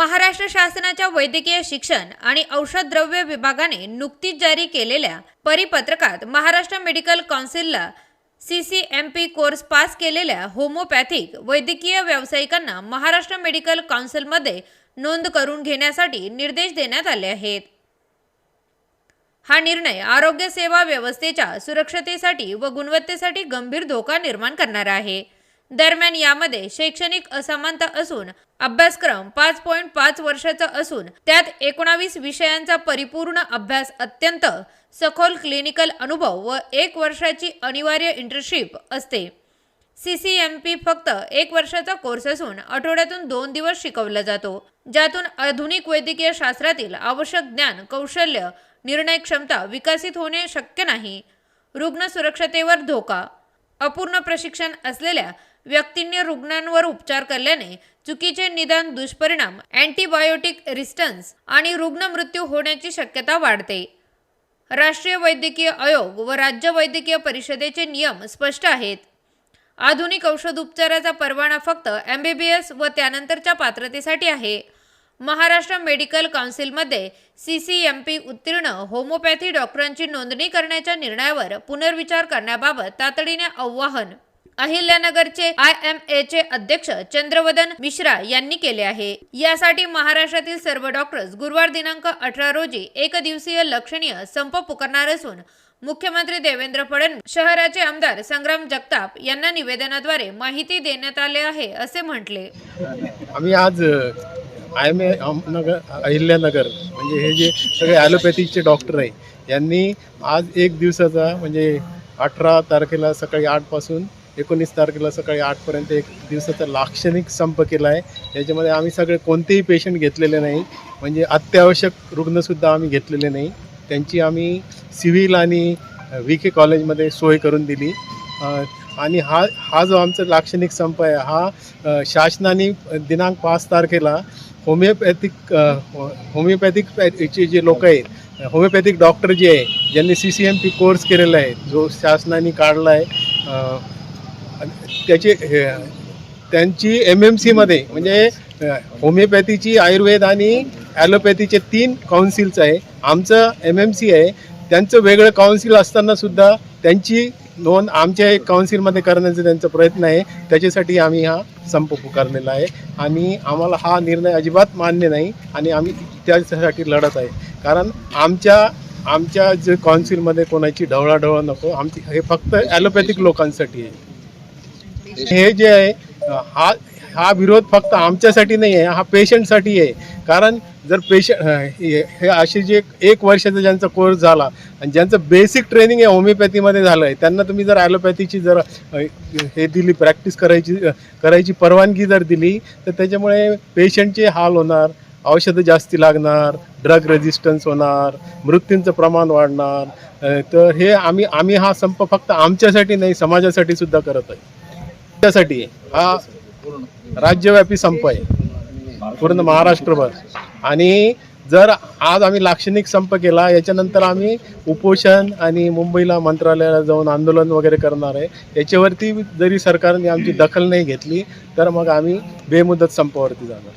महाराष्ट्र शासनाच्या वैद्यकीय शिक्षण आणि औषध द्रव्य विभागाने नुकतीच जारी केलेल्या परिपत्रकात Maharashtra medical काउन्सिलला C C M P course pass केलेल्या होमोपॅथिक वैद्यकीय व्यावसायिकांना महाराष्ट्र मेडिकल काउन्सिलमध्ये नोंद करून घेण्यासाठी निर्देश देण्यात आले आहेत. हा निर्णय आरोग्य सेवा व्यवस्थेच्या सुरक्षतेसाठी व गुणवत्तेसाठी गंभीर धोका निर्माण करणारा आहे. दरम्यान यामध्ये शैक्षणिक असमानता असून अभ्यासक्रम पाच पॉईंट पाच वर्षाचा असून त्यात एकोणावीस विषयांचा परिपूर्ण अभ्यास अत्यंत सखोल क्लिनिकल अनुभव व एक वर्षाची अनिवार्य इंटर्नशिप असते. सी सी एम पी फक्त एक वर्षाचा कोर्स असून आठवड्यातून दोन दिवस शिकवला जातो ज्यातून आधुनिक वैद्यकीय शास्त्रातील आवश्यक ज्ञान कौशल्य निर्णय क्षमता विकसित होणे शक्य नाही. रुग्ण सुरक्षतेवर धोका अपूर्ण प्रशिक्षण असलेल्या व्यक्तींनी रुग्णांवर उपचार केल्याने चुकीचे निदान दुष्परिणाम अँटीबायोटिक रिस्टन्स आणि रुग्ण मृत्यू होण्याची शक्यता वाढते. राष्ट्रीय वैद्यकीय आयोग व राज्य वैद्यकीय परिषदेचे नियम स्पष्ट आहेत. आधुनिक औषध उपचाराचा परवाना फक्त एम बी बी एस व त्यानंतरच्या पात्रतेसाठी आहे. महाराष्ट्र मेडिकल काउन्सिलमध्ये सी सी एम पी उत्तीर्ण होमोपॅथी डॉक्टरांची नोंदणी करण्याच्या निर्णयावर पुनर्विचार करण्याबाबत तातडीने आवाहन अहिल्यानगरचे आय एम एचे अध्यक्ष चंद्रवदन मिश्रा यांनी केले आहे. यासाठी महाराष्ट्रातील सर्व डॉक्टर्स गुरुवार दिनांक अठरा रोजी एक दिवसीय लक्षणीय संप पुकारणार असून मुख्यमंत्री देवेंद्र फडणवीस शहराचे आमदार संग्राम जगताप यांना निवेदनाद्वारे माहिती देण्यात आले आहे असे म्हटले. आम्ही आज I M A Nagar Ahilyanagar म्हणजे हे जे सगळे ॲलोपॅथीचे डॉक्टर आहे यांनी आज एक दिवसाचा म्हणजे अठरा तारखेला सकाळी आठपासून एकोणीस तारखेला सकाळी आठपर्यंत एक दिवसाचा लाक्षणिक संप केला आहे. याच्यामध्ये आम्ही सगळे कोणतेही पेशंट घेतलेले नाही. म्हणजे अत्यावश्यक रुग्णसुद्धा आम्ही घेतलेले नाही. त्यांची आम्ही सिव्हिल आणि व्ही के कॉलेजमध्ये सोय करून दिली. आणि हा हा जो आमचा लाक्षणिक संप आहे हा शासनाने दिनांक पाच तारखेला होमिओपॅथिक होमिओपॅथिकचे होमिओपॅथिक जे लोक आहेत होमिओपॅथिक डॉक्टर जे आहे ज्यांनी C C M P course केलेला आहे जो शासनाने काढला आहे त्याचे हे, त्यांची एम एम सीमध्ये म्हणजे होमिओपॅथीची आयुर्वेद आणि ॲलोपॅथीचे तीन काउन्सिल्स आहे. आमचं एम एम सी आहे. त्यांचं वेगळं काउन्सिल असतानासुद्धा त्यांची नोंद आमच्या एक काउन्सिलमध्ये करण्याचा त्यांचा प्रयत्न आहे. त्याच्यासाठी आम्ही हा संप पुकारलेला आहे. आणि आम्हाला हा निर्णय अजिबात मान्य नाही आणि आम्ही त्याच्यासाठी लढत आहे. कारण आमच्या आमच्या जे काउन्सिलमध्ये कोणाची ढवळाढवळ नको आमची हे फक्त ॲलोपॅथिक लोकांसाठी आहे. हे जे आहे हा हा विरोध फक्त आमच्यासाठी नाही आहे हा पेशंटसाठी आहे. कारण जर पेशंट हे असे जे एक वर्षाचा ज्यांचा कोर्स झाला आणि ज्यांचं बेसिक ट्रेनिंग आहे होमिओपॅथीमध्ये झालं आहे त्यांना तुम्ही जर ॲलोपॅथीची जर हे दिली प्रॅक्टिस करायची करायची परवानगी जर दिली तर त्याच्यामुळे पेशंटचे हाल होणार औषधं जास्ती लागणार ड्रग रेजिस्टन्स होणार मृत्यूंचं प्रमाण वाढणार तर हे आम्ही आम्ही हा संप फक्त आमच्यासाठी नाही समाजासाठी सुद्धा करत आहे. त्यासाठी. हा राज्यव्यापी संप आहे. पूर्ण महाराष्ट्रभर. आणि जर आज आम्ही लाक्षणिक संप केला याच्यानंतर आम्ही उपोषण आणि मुंबईला मंत्रालयाला जाऊन आंदोलन वगैरे करणार आहे. याच्यावरती जरी सरकारने आमची दखल नाही घेतली तर मग आम्ही बेमुदत संपावरती जाणार.